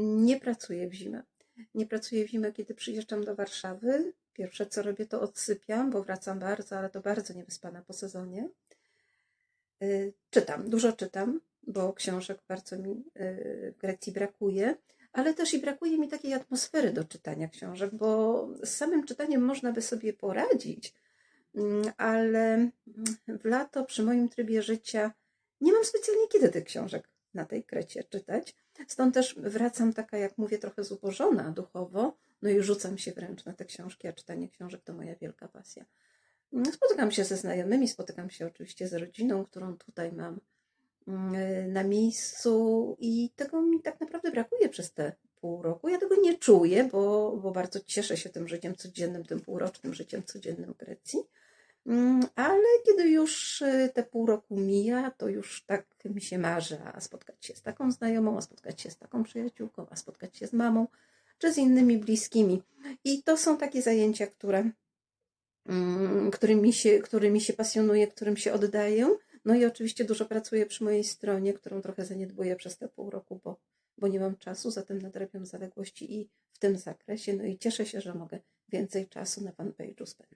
Nie pracuję w zimę. Nie pracuję w zimę, kiedy przyjeżdżam do Warszawy. Pierwsze co robię, to odsypiam, bo wracam bardzo, ale to bardzo niewyspana po sezonie. Y, Czytam, dużo czytam, bo książek bardzo mi y, w Grecji brakuje, ale też i brakuje mi takiej atmosfery do czytania książek, bo z samym czytaniem można by sobie poradzić, Mm, ale mm, w lato przy moim trybie życia nie mam specjalnie kiedy tych książek na tej krecie czytać. Stąd też wracam taka, jak mówię, trochę zubożona duchowo, no i rzucam się wręcz na te książki, a czytanie książek to moja wielka pasja. Spotykam się ze znajomymi, spotykam się oczywiście z rodziną, którą tutaj mam mm, na miejscu i tego mi tak naprawdę brakuje przez te pół roku. Ja tego nie czuję, bo, bo bardzo cieszę się tym życiem codziennym, tym półrocznym życiem codziennym w Grecji. Mm, Ale kiedy już y, te pół roku mija, to już tak mi się marzy, a spotkać się z taką znajomą, a spotkać się z taką przyjaciółką, a spotkać się z mamą, czy z innymi bliskimi. I to są takie zajęcia, które, mm, którymi się, którymi się pasjonuję, którym się oddaję. No i oczywiście dużo pracuję przy mojej stronie, którą trochę zaniedbuję przez te pół roku, bo, bo nie mam czasu, zatem nadrabiam zaległości i w tym zakresie. No i cieszę się, że mogę więcej czasu na fanpage'u spędzać.